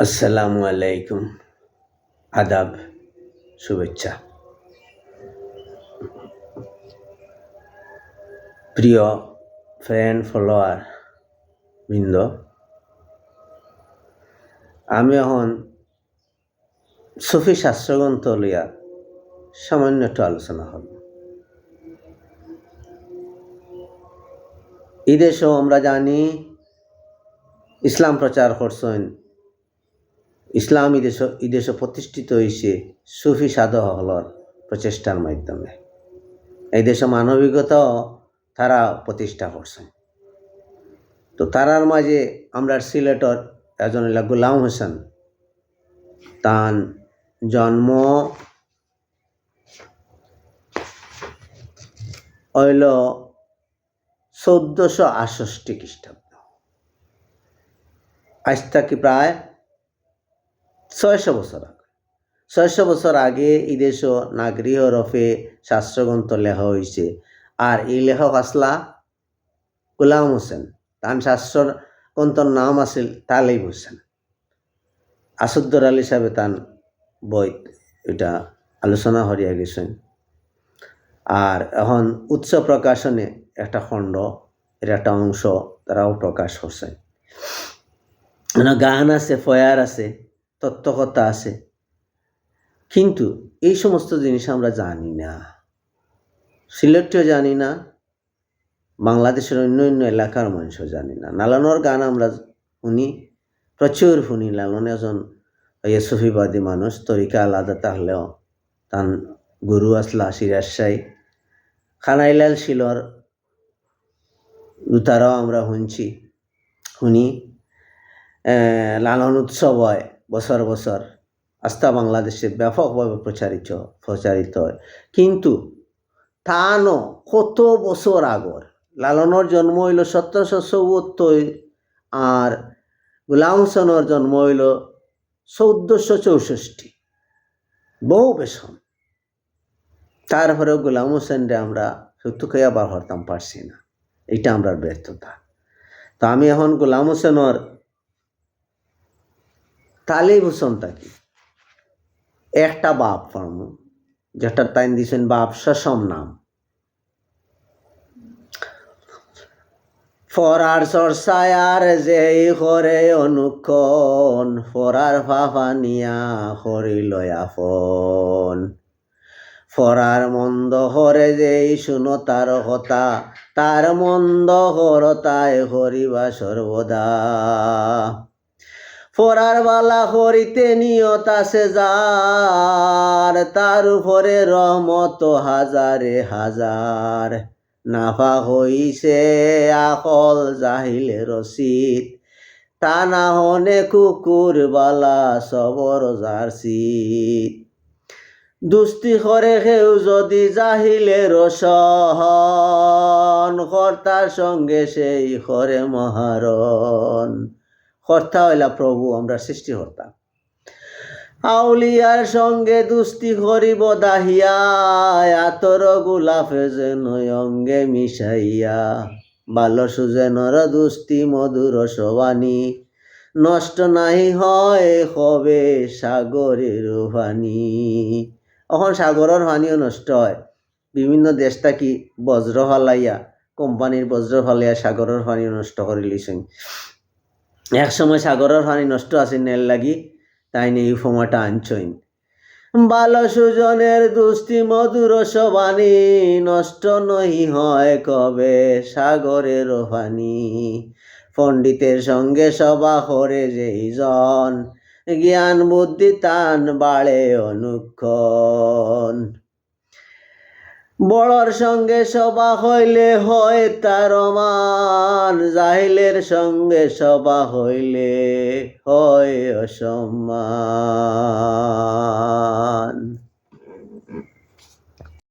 আসসালামু আলাইকুম। আদাব, শুভেচ্ছা। প্রিয় ফ্রেন্ড ফলোয়ার, বৃন্দ, আমি এখন সুফি শাস্ত্রগ্রন্থ লইয়া সামান্য একটু আলোচনা হল এই দেশেও আমরা জানি ইসলাম প্রচার করছেন। ইসলাম ইদেশ ইদেশে প্রতিষ্ঠিত হয়েছে সুফি সাধকসকলৰ প্রচেষ্টার মাধ্যমে। এই দেশে মানবিকতাও তারা প্রতিষ্ঠা করছেন। তো তারার মাঝে আমরা সিলেটর এজন গুলাম হোসেন। তান জন্ম হইল চৌদ্দশো আষষ্টি খ্রিস্টাব্দ। আজ থাকি প্রায় ছয়শো বছর আগে। ছয়শো বছর আগে এই দেশ নাগরিক রফে শাস্ত্রগ্রন্থ লেখা হয়েছে। আর এই লেখক আসলা গোলাম হোসেন। তান শাস্ত্রর গ্রন্থর নাম আছিল তালেব হোসেন। আসুদ্দর আলী সাহেবে তান বই, এটা আলোচনা হরিয়া গেছেন। আর এখন উৎস প্রকাশনে একটা খণ্ড, এর একটা অংশ, তারাও প্রকাশ করছে মানে গান আছে, ফয়ার আছে, তত্ত্বকতা আছে। কিন্তু এই সমস্ত জিনিস আমরা জানি না। সিলেটও জানি না, বাংলাদেশের অন্য অন্য এলাকার মানুষও জানি না। লালনের গান আমরা শুনি, প্রচুর শুনি। লালন এজন ইয়ে সুফিবাদী মানুষ, তরিকা আলাদা, তাহলেও তান গুরু আসলা সিরাজ সাই খানাইলাল শিলর দুতারাও আমরা শুনছি, শুনি। লালন উৎসব হয় বছর বছর আস্থা বাংলাদেশে ব্যাপকভাবে প্রচারিত প্রচারিত হয়। কিন্তু তানো কত বছর আগর? লালনের জন্ম হইল সতেরোশো চৌহত্তর আর গুলাম হোসেনের জন্ম হইল চৌদ্দশো চৌষষ্টি বহু বেশন তারপরেও গোলাম হোসেনরে আমরা সত্যকে আবার হরতাম পারছি না। এটা আমরা ব্যর্থতা। তো আমি এখন গোলাম হোসেনের তালিব হোসেন থাকি একটা বাপ ফার্ম যেটা তাই দিয়েছেন বাপ সসম নাম। ফরার চর্চায়ার যেই করে অনুক্ষণ, ফরার ফাফানিয়া লয়া আফন ফরার মন্দ হরে যেই শুনো তার কথা, তার মন্দ হরতায় হরিবা সর্বদা। ফরার বালা হরিতে নিয়ত আছে যার, তার উপরে রহমত হাজারে হাজার। নাফা হইছে আকল জাহিলে রসিদ তা না হনে কুকুর বালা সবর জার্সিত দুস্তি করে কেউ যদি জাহিলে রসহন কর্তার সঙ্গে সেই করে মহারণ। কর্তা হইলা প্রভু, আমরা সৃষ্টিকর্তা আউলিয়ার সঙ্গে দুষ্টি করিব দাহিয়া, আতর গোলাপে যেন অঙ্গে মিশাইয়া। ভালো সুজেনর দুস্তি মধুর সবানি নষ্ট নাই হয় হবে সাগরের পানি এখন সাগরের পানিও নষ্ট হয়। বিভিন্ন দেশ থাকি বজ্র ফালাইয়া কোম্পানির বজ্র ফালাইয়া সাগরের পানিও নষ্ট করে লিছেন। এক সময় সাগরের পানি নষ্ট আছে নেল লাগি, তাই নিয়ে এই ফোমাটা আনছইন। বাল সুজনের দুস্তি মধুর সবানি নষ্ট নহি হয় কবে সাগরের পানি। পণ্ডিতের সঙ্গে সভা করে যেই জন, জ্ঞান বুদ্ধি তান বাড়ে অনুক্ষণ। বড়র সঙ্গে সভা হইলে হয় তার মান জাহিলের সঙ্গে সভা হইলে হয় অসম্মান।